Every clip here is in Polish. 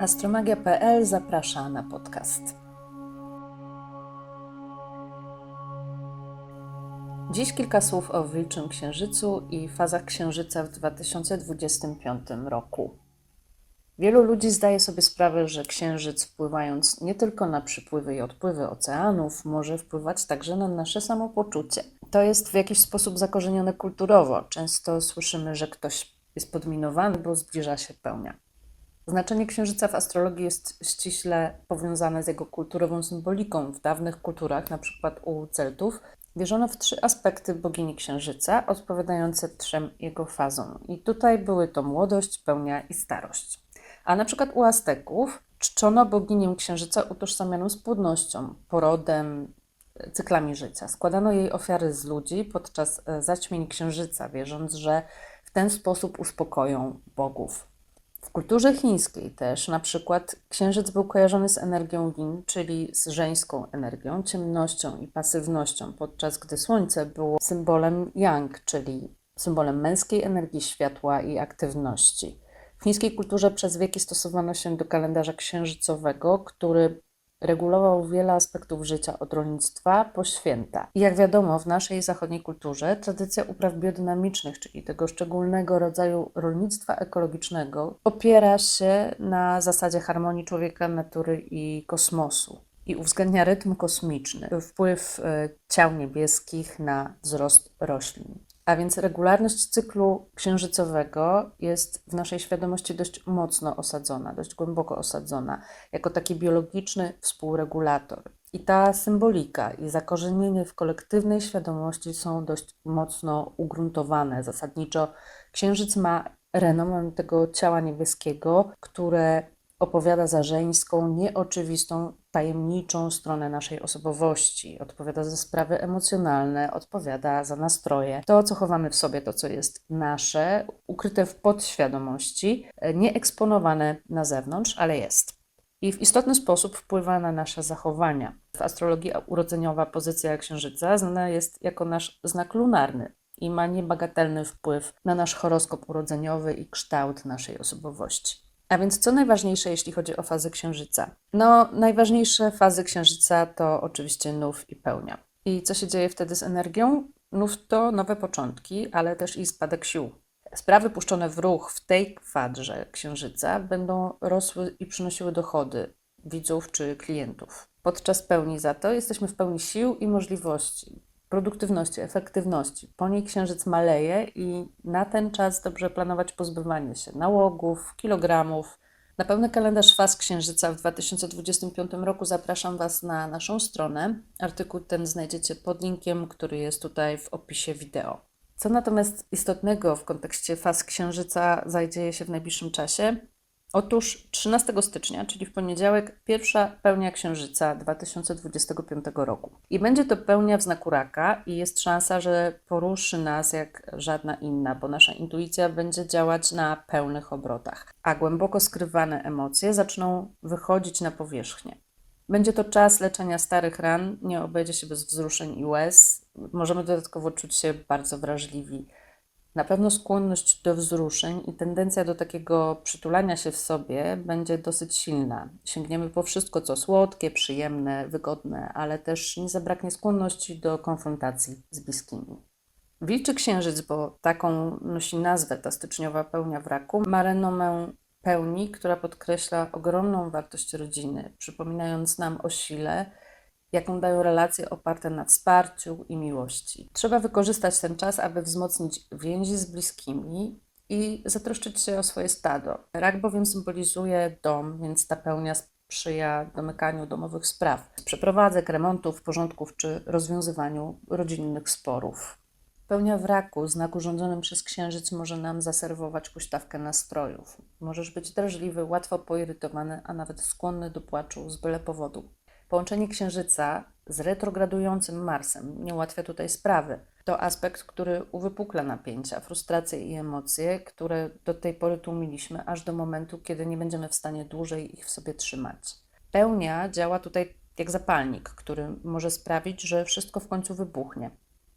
Astromagia.pl zaprasza na podcast. Dziś kilka słów o Wilczym Księżycu i fazach Księżyca w 2025 roku. Wielu ludzi zdaje sobie sprawę, że Księżyc, wpływając nie tylko na przypływy i odpływy oceanów, może wpływać także na nasze samopoczucie. To jest w jakiś sposób zakorzenione kulturowo. Często słyszymy, że ktoś jest podminowany, bo zbliża się pełnia. Znaczenie księżyca w astrologii jest ściśle powiązane z jego kulturową symboliką. W dawnych kulturach, przykład u Celtów, wierzono w trzy aspekty bogini księżyca, odpowiadające trzem jego fazom. I tutaj były to młodość, pełnia i starość. A przykład u Azteków czczono boginię księżyca utożsamianą z płodnością, porodem, cyklami życia. Składano jej ofiary z ludzi podczas e, zaćmień księżyca, wierząc, że w ten sposób uspokoją bogów. W kulturze chińskiej też na przykład księżyc był kojarzony z energią yin, czyli z żeńską energią, ciemnością i pasywnością, podczas gdy słońce było symbolem yang, czyli symbolem męskiej energii światła i aktywności. W chińskiej kulturze przez wieki stosowano się do kalendarza księżycowego, który regulował wiele aspektów życia od rolnictwa po święta. I jak wiadomo, w naszej zachodniej kulturze tradycja upraw biodynamicznych, czyli tego szczególnego rodzaju rolnictwa ekologicznego, opiera się na zasadzie harmonii człowieka, natury i kosmosu. I uwzględnia rytm kosmiczny, wpływ e, ciał niebieskich na wzrost roślin. A więc regularność cyklu księżycowego jest w naszej świadomości dość mocno osadzona, dość głęboko osadzona, jako taki biologiczny współregulator. I ta symbolika i zakorzenienie w kolektywnej świadomości są dość mocno ugruntowane. Zasadniczo księżyc ma renomę tego ciała niebieskiego, które opowiada za żeńską, nieoczywistą, tajemniczą stronę naszej osobowości, odpowiada za sprawy emocjonalne, odpowiada za nastroje, to, co chowamy w sobie, to, co jest nasze, ukryte w podświadomości, nieeksponowane na zewnątrz, ale jest. I w istotny sposób wpływa na nasze zachowania. W astrologii urodzeniowa pozycja Księżyca znana jest jako nasz znak lunarny i ma niebagatelny wpływ na nasz horoskop urodzeniowy i kształt naszej osobowości. A więc co najważniejsze, jeśli chodzi o fazę księżyca? No, najważniejsze fazy księżyca to oczywiście nów i pełnia. I co się dzieje wtedy z energią? Nów to nowe początki, ale też i spadek sił. Sprawy puszczone w ruch w tej kwadrze księżyca będą rosły i przynosiły dochody widzów czy klientów. Podczas pełni za to jesteśmy w pełni sił i możliwości produktywności, efektywności. Po niej księżyc maleje i na ten czas dobrze planować pozbywanie się nałogów, kilogramów. Na pełny kalendarz faz księżyca w 2025 roku zapraszam Was na naszą stronę. Artykuł ten znajdziecie pod linkiem, który jest tutaj w opisie wideo. Co natomiast istotnego w kontekście faz księżyca zadzieje się w najbliższym czasie? Otóż 13 stycznia, czyli w poniedziałek, pierwsza pełnia księżyca 2025 roku. I będzie to pełnia w znaku raka i jest szansa, że poruszy nas jak żadna inna, bo nasza intuicja będzie działać na pełnych obrotach, a głęboko skrywane emocje zaczną wychodzić na powierzchnię. Będzie to czas leczenia starych ran, nie obejdzie się bez wzruszeń i łez. Możemy dodatkowo czuć się bardzo wrażliwi na pewno skłonność do wzruszeń i tendencja do takiego przytulania się w sobie będzie dosyć silna. Sięgniemy po wszystko, co słodkie, przyjemne, wygodne, ale też nie zabraknie skłonności do konfrontacji z bliskimi. Wilczy Księżyc, bo taką nosi nazwę ta styczniowa pełnia wraku, ma renomę pełni, która podkreśla ogromną wartość rodziny, przypominając nam o sile, jaką dają relacje oparte na wsparciu i miłości. Trzeba wykorzystać ten czas, aby wzmocnić więzi z bliskimi i zatroszczyć się o swoje stado. Rak bowiem symbolizuje dom, więc ta pełnia sprzyja domykaniu domowych spraw, przeprowadzek, remontów, porządków czy rozwiązywaniu rodzinnych sporów. Pełnia wraku, znak urządzonym przez księżyc, może nam zaserwować huśtawkę nastrojów. Możesz być drażliwy, łatwo poirytowany, a nawet skłonny do płaczu z byle powodu. Połączenie Księżyca z retrogradującym Marsem nie ułatwia tutaj sprawy. To aspekt, który uwypukla napięcia, frustracje i emocje, które do tej pory tłumiliśmy, aż do momentu, kiedy nie będziemy w stanie dłużej ich w sobie trzymać. Pełnia działa tutaj jak zapalnik, który może sprawić, że wszystko w końcu wybuchnie.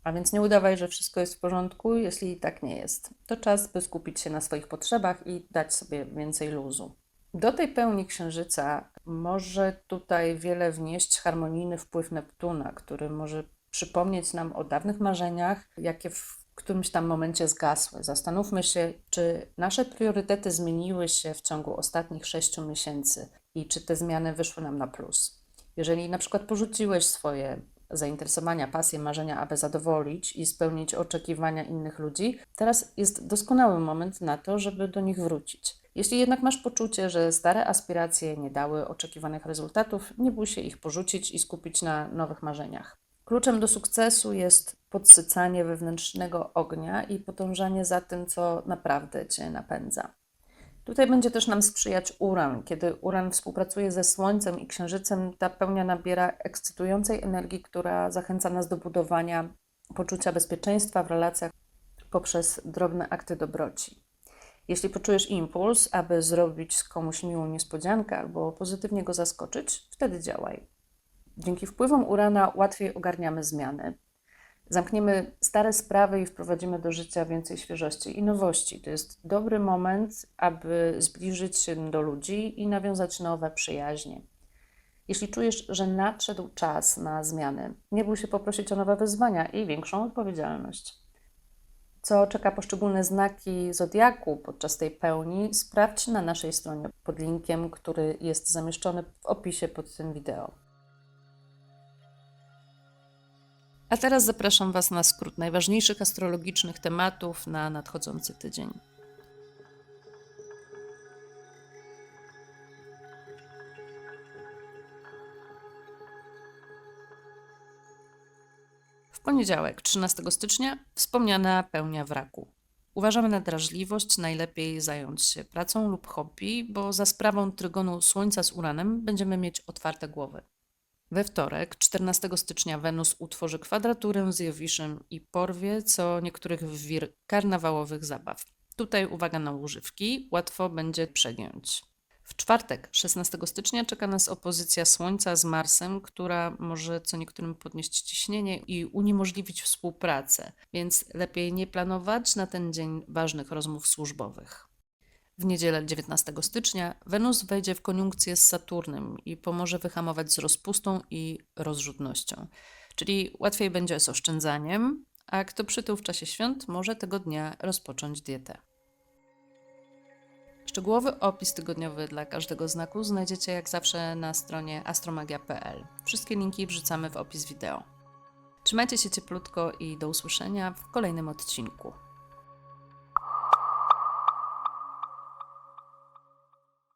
A więc nie udawaj, że wszystko jest w porządku, jeśli tak nie jest. To czas, by skupić się na swoich potrzebach i dać sobie więcej luzu. Do tej pełni księżyca może tutaj wiele wnieść harmonijny wpływ Neptuna, który może przypomnieć nam o dawnych marzeniach, jakie w którymś tam momencie zgasły. Zastanówmy się, czy nasze priorytety zmieniły się w ciągu ostatnich sześciu miesięcy i czy te zmiany wyszły nam na plus. Jeżeli na przykład porzuciłeś swoje zainteresowania, pasje, marzenia, aby zadowolić i spełnić oczekiwania innych ludzi, teraz jest doskonały moment na to, żeby do nich wrócić. Jeśli jednak masz poczucie, że stare aspiracje nie dały oczekiwanych rezultatów, nie bój się ich porzucić i skupić na nowych marzeniach. Kluczem do sukcesu jest podsycanie wewnętrznego ognia i podążanie za tym, co naprawdę Cię napędza. Tutaj będzie też nam sprzyjać uran. Kiedy uran współpracuje ze Słońcem i Księżycem, ta pełnia nabiera ekscytującej energii, która zachęca nas do budowania poczucia bezpieczeństwa w relacjach poprzez drobne akty dobroci. Jeśli poczujesz impuls, aby zrobić komuś miłą niespodziankę albo pozytywnie go zaskoczyć, wtedy działaj. Dzięki wpływom urana łatwiej ogarniamy zmiany. Zamkniemy stare sprawy i wprowadzimy do życia więcej świeżości i nowości. To jest dobry moment, aby zbliżyć się do ludzi i nawiązać nowe przyjaźnie. Jeśli czujesz, że nadszedł czas na zmiany, nie bój się poprosić o nowe wyzwania i większą odpowiedzialność. Co czeka poszczególne znaki zodiaku podczas tej pełni, sprawdź na naszej stronie pod linkiem, który jest zamieszczony w opisie pod tym wideo. A teraz zapraszam Was na skrót najważniejszych astrologicznych tematów na nadchodzący tydzień. Poniedziałek, 13 stycznia, wspomniana pełnia wraku. Uważamy na drażliwość, najlepiej zająć się pracą lub hobby, bo za sprawą trygonu Słońca z Uranem będziemy mieć otwarte głowy. We wtorek, 14 stycznia, Wenus utworzy kwadraturę z Jowiszem i porwie, co niektórych w wir karnawałowych zabaw. Tutaj uwaga na używki, łatwo będzie przegiąć. W czwartek, 16 stycznia, czeka nas opozycja Słońca z Marsem, która może co niektórym podnieść ciśnienie i uniemożliwić współpracę, więc lepiej nie planować na ten dzień ważnych rozmów służbowych. W niedzielę 19 stycznia Wenus wejdzie w koniunkcję z Saturnem i pomoże wyhamować z rozpustą i rozrzutnością. Czyli łatwiej będzie z oszczędzaniem, a kto przytył w czasie świąt, może tego dnia rozpocząć dietę. Szczegółowy opis tygodniowy dla każdego znaku znajdziecie jak zawsze na stronie astromagia.pl. Wszystkie linki wrzucamy w opis wideo. Trzymajcie się cieplutko i do usłyszenia w kolejnym odcinku.